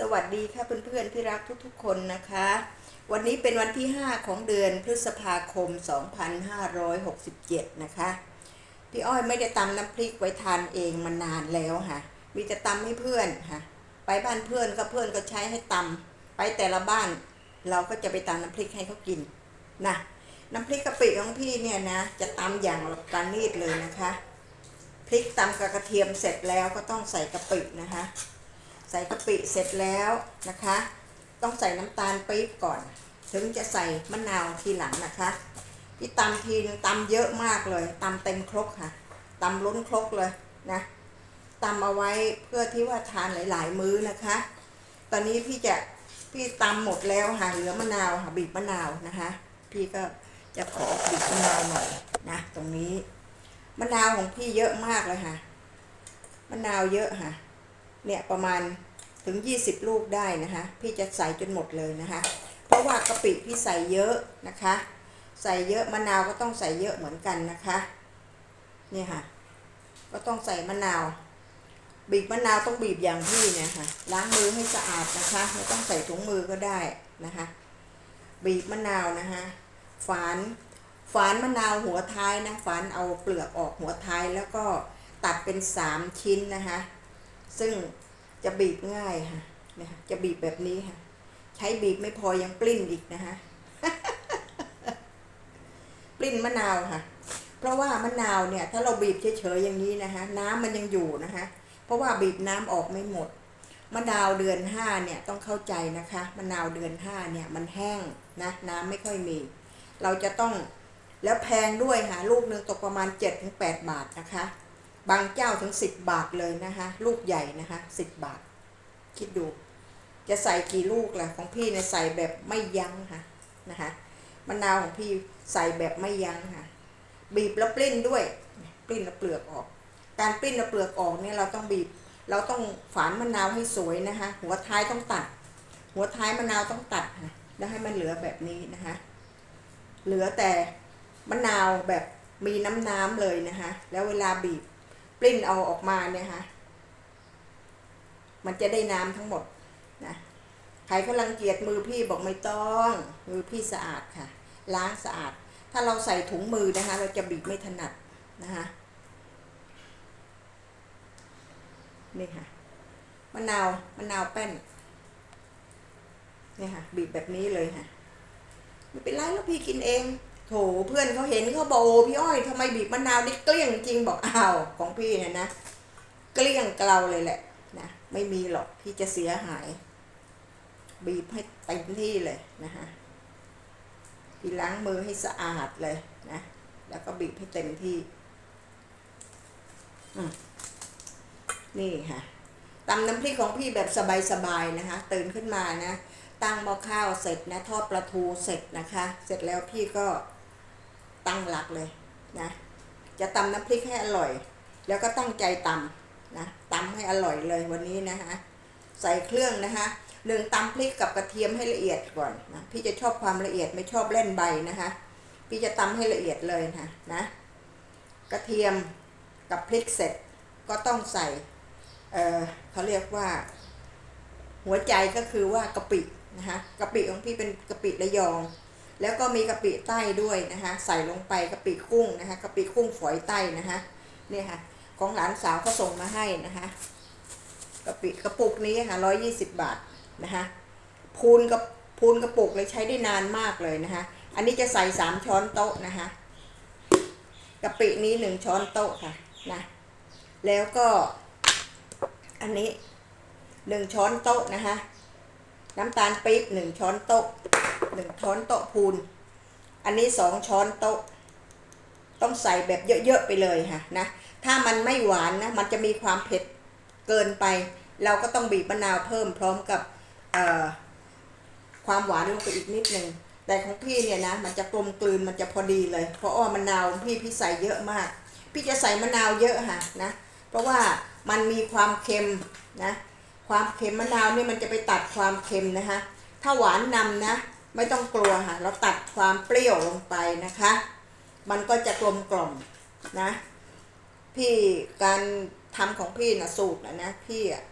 สวัสดีค่ะเพื่อนๆที่รักทุกๆคนนะคะ วันนี้เป็นวันที่ 5 ของเดือนพฤษภาคม 2567 นะคะ พี่อ้อยไม่ได้ตำน้ำพริกไว้ทานเองมานานแล้วค่ะ มีแต่ตำให้เพื่อนค่ะ ไปบ้านเพื่อนก็เพื่อนก็ใช้ให้ตำไปแต่ละบ้าน เราก็จะไปตำน้ำพริกให้เขากินนะน้ำพริกกะปิของพี่เนี่ยนะ จะตำอย่างประณีตเลยนะคะ พริกตำกับกระเทียมเสร็จแล้วก็ต้องใส่กะปินะคะ ใส่กะปิเสร็จแล้วนะคะ ต้องใส่น้ำตาลปี๊บก่อน ถึงจะใส่มะนาวทีหลังนะคะพี่ตำทีนึงตำเยอะมากเลยตำเต็มครกค่ะตำล้นครกเลยนะตำเอาไว้เพื่อที่ว่าทานหลาย ๆ มื้อนะคะ ตอนนี้พี่จะพี่ตำหมดแล้วค่ะเหลือมะนาวค่ะบีบมะนาวนะคะ พี่ก็จะขอบีบมะนาวหน่อยนะตรงนี้มะนาวของพี่เยอะมากเลยค่ะมะนาวเยอะค่ะ เนี่ยประมาณถึง 20 ลูกได้นะคะ พี่จะใส่จนหมดเลยนะคะ เพราะว่ากะปิพี่ใส่เยอะนะคะ ใส่เยอะมะนาวก็ต้องใส่เยอะเหมือนกันนะคะเนี่ยค่ะ ก็ต้องใส่มะนาว บีบมะนาวต้องบีบอย่างพี่เนี่ยค่ะ ล้างมือให้สะอาดนะคะ ไม่ต้องใส่ถุงมือก็ได้นะคะ บีบมะนาวนะคะ ฝานฝานมะนาวหัวท้ายนะฝานเอาเปลือกออกหัวท้ายแล้วก็ตัดเป็นสามชิ้นนะคะ ซึ่งจะบีบง่ายค่ะนะคะจะบีบแบบนี้ค่ะ ใช้บีบไม่พอยังปลิ้นอีกนะคะปลิ้นมะนาวค่ะ เพราะว่ามะนาวเนี่ย ถ้าเราบีบเฉยๆอย่างนี้นะคะ น้ำมันยังอยู่นะคะ เพราะว่าบีบน้ำออกไม่หมดมะนาวเดือนห้าเนี่ยต้องเข้าใจนะคะมะนาวเดือนห้าเนี่ยมันแห้งนะน้ำไม่ค่อยมี เราจะต้องแล้วแพงด้วยค่ะลูกหนึ่งตกประมาณ7-8บาทนะคะ บางเจ้าถึง 10 บาทเลยนะคะลูกใหญ่นะคะ10 บาท คิดดู จะใส่กี่ลูกล่ะของพี่เนี่ยใส่แบบไม่ยั้งค่ะนะคะมะนาวของพี่ใส่แบบไม่ยั้งค่ะบีบแล้วปลิ้นด้วยปลิ้นแล้วเปลือกออก การปลิ้นแล้วเปลือกออกเนี่ยเราต้องบีบ เราต้องฝานมะนาวให้สวยนะคะหัวท้ายต้องตัด หัวท้ายมะนาวต้องตัดค่ะแล้วให้มันเหลือแบบนี้นะคะเหลือแต่มะนาวแบบมีน้ำน้ำเลยนะคะแล้วเวลาบีบ ลิ้นเอาออกมาเนี่ยค่ะ มันจะได้น้ำทั้งหมดนะใครก็รังเกียจมือพี่บอกไม่ต้อง มือพี่สะอาดค่ะ ล้างสะอาด ถ้าเราใส่ถุงมือนะคะ เราจะบีบไม่ถนัดนะคะนี่ค่ะมะนาวมะนาวแป้นนี่ค่ะ บีบแบบนี้เลยค่ะไม่เป็นไรแล้วพี่กินเอง โถเพื่อนเขาเห็นเขาบอกโอ้พี่อ้อยทำไมบีบมะนาวนี่เกลี้ยงจริงบอกอ้าวของพี่เนี่ยนะเกลี้ยงเกลาเลยแหละนะไม่มีหรอกที่จะเสียหาย บีบให้เต็มที่เลยนะคะพี่ล้างมือให้สะอาดเลยนะ แล้วก็บีบให้เต็มที่นี่ค่ะตำน้ำพริกของพี่แบบสบายๆนะคะ ตื่นขึ้นมานะ ตั้งหม้อข้าวเสร็จนะ ทอดปลาทูเสร็จนะคะ เสร็จแล้วพี่ก็ ตั้งหลักเลยนะจะตำน้ำพริกให้อร่อย แล้วก็ตั้งใจตำนะตำให้อร่อยเลยวันนี้นะคะใส่เครื่องนะคะหนึ่งตำพริกกับกระเทียมให้ละเอียดก่อนนะพี่จะชอบความละเอียดไม่ชอบเล่นใบนะคะพี่จะตำให้ละเอียดเลยนะนะ กระเทียมกับพริกเสร็จก็ต้องใส่เออเขาเรียกว่า หัวใจก็คือว่ากะปินะคะกะปิของพี่เป็นกะปิระยอง แล้วก็มีกะปิใต้ด้วยนะคะใส่ลงไปกะปิกุ้งนะคะกะปิกุ้งฝอยใต้นะคะเนี่ยค่ะของหลานสาวเขาส่งมาให้นะคะกะปิกระปุกนี้ค่ะร้อยยี่สิบบาทนะคะพูนกับพูนกระปุกเลยใช้ได้นานมากเลยนะคะอันนี้จะใส่สามช้อนโต๊ะนะคะกะปินี้หนึ่งช้อนโต๊ะค่ะนะแล้วก็อันนี้หนึ่งช้อนโต๊ะนะคะน้ำตาลปี๊บหนึ่งช้อนโต๊ะ หนึ่งช้อนโต๊ะพูน อันนี้สองช้อนโต๊ะ ต้องใส่แบบเยอะๆไปเลยค่ะนะ ถ้ามันไม่หวานนะ มันจะมีความเผ็ดเกินไป เราก็ต้องบีบมะนาวเพิ่มพร้อมกับความหวานลงไปอีกนิดนึงแต่ของพี่เนี่ยนะ มันจะกลมกลืนมันจะพอดีเลย เพราะอ้อมะนาวพี่พี่ใส่เยอะมาก พี่จะใส่มะนาวเยอะค่ะนะ เพราะว่ามันมีความเค็มนะ ความเค็มมะนาวเนี่ยมันจะไปตัดความเค็มนะคะถ้าหวานนำนะ ไม่ต้องกลัวค่ะเราตัดความเปรี้ยวลงไปนะคะ มันก็จะกลมกล่อมนะ พี่การทำของพี่นะสูตรนะนะพี่อะ